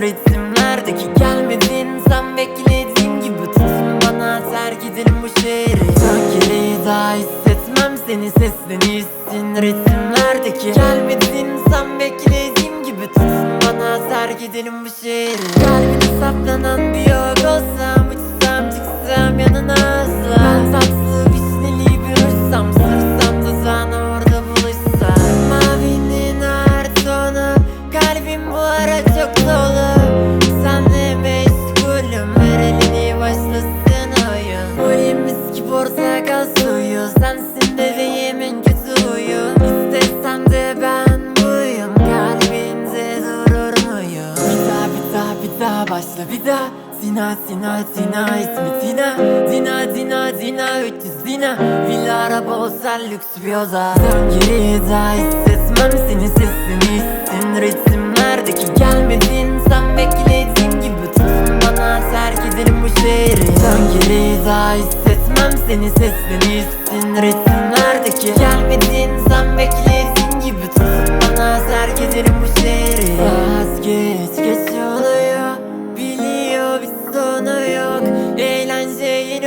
resimlerdeki gelmedin. Sen beklediğin gibi tutma bana terk edelim bu şehri. Sanki daha hissetmem seni seslenirsin resimlerdeki Gelmedin. Sen beklediğim gibi tutma bana terk edelim bu şehri. Kalbine saplanan bir yok olsam uçsam çıksam yanına asla. Ben tatlı vişneli bir uçsam sırsam da sana orada buluşsam Mavinin artı ona kalbim bu ara çok dolu. Başla bir daha. Zina zina zina ismi Zina. Zina zina zina 300 zina. Villa araba olsa lüks bir oda. Sen geri hissetmem seni sesini hissin. Ritimlerdeki gelmedin. Sen beklediğin gibi Tutun bana. Terk edelim bu şehri. Sen geri hissetmem seni sesini hissin. Ritimlerdeki gelmedin. Sen beklediğin gibi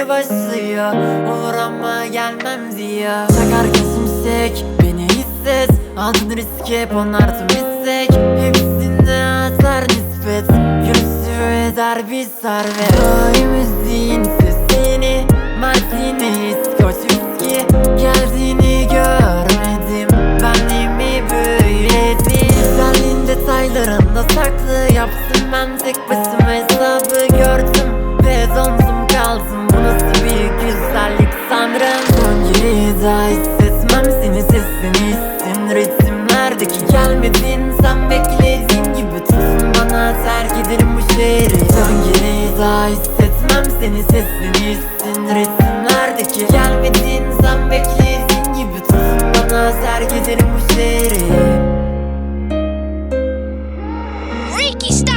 Başlıyor. Olur ama gelmem diyor. Çakarken şimşek beni hisset. Aldın riski hep onlar tüm istek Hepsine atar nispet. Görüşü eder bir servet. Ay müziğin sesini Martini İskoç viski Geldiğini görmedim. Ben mi böyledim Güzelliğin detaylarında saklı Yapsın. Ben tek başıma Daha hissetmem seni sesini hissin Ritimlerdeki gelmedin. Sen beklediğin gibi Tutun bana. Terk edelim bu şehri. Dön geri daha hissetmem seni sesini hissin Ritimlerdeki gelmedin. Sen beklediğin gibi Tutun bana. Terk edelim bu şehri. Ricky Star